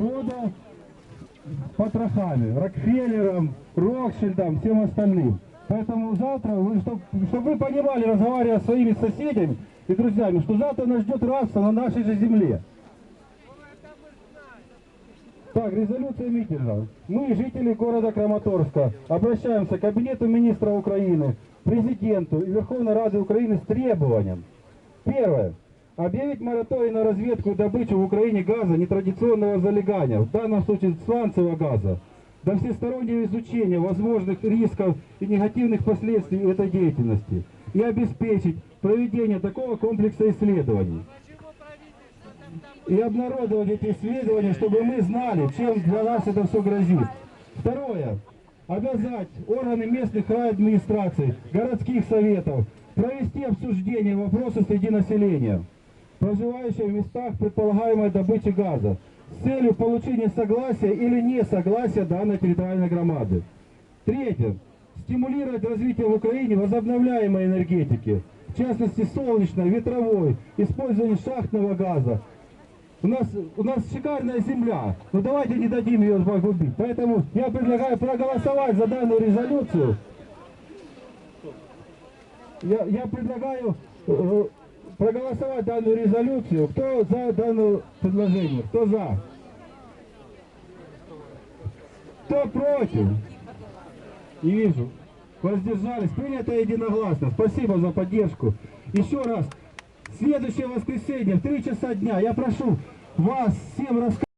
прода потрохами, Рокфеллером, Рокшильдом, всем остальным. Поэтому завтра, чтобы вы понимали, разговаривая с своими соседями и друзьями, что завтра нас ждет рабство на нашей же земле. Так, резолюция митинга. Мы, жители города Краматорска, обращаемся к Кабинету министра Украины, президенту и Верховной Рады Украины с требованием. Первое. Объявить мораторий на разведку и добычу в Украине газа нетрадиционного залегания, в данном случае сланцевого газа, до всестороннего изучения возможных рисков и негативных последствий этой деятельности. И обеспечить проведение такого комплекса исследований. И обнародовать эти исследования, чтобы мы знали, чем для нас это все грозит. Второе. Обязать органы местных райадминистраций, городских советов провести обсуждение вопроса среди населения, проживающего в местах предполагаемой добычи газа, с целью получения согласия или несогласия данной территориальной громады. Третье. Стимулировать развитие в Украине возобновляемой энергетики, в частности солнечной, ветровой, использование шахтного газа, у нас, у нас шикарная земля, но давайте не дадим ее погубить. Поэтому я предлагаю проголосовать за данную резолюцию. Я, я предлагаю э, проголосовать данную резолюцию. Кто за данное предложение? Кто за? Кто против? Не вижу. Воздержались. Принято единогласно. Спасибо за поддержку. Еще раз. Следующее воскресенье в 3 часа дня я прошу вас всем рассказать.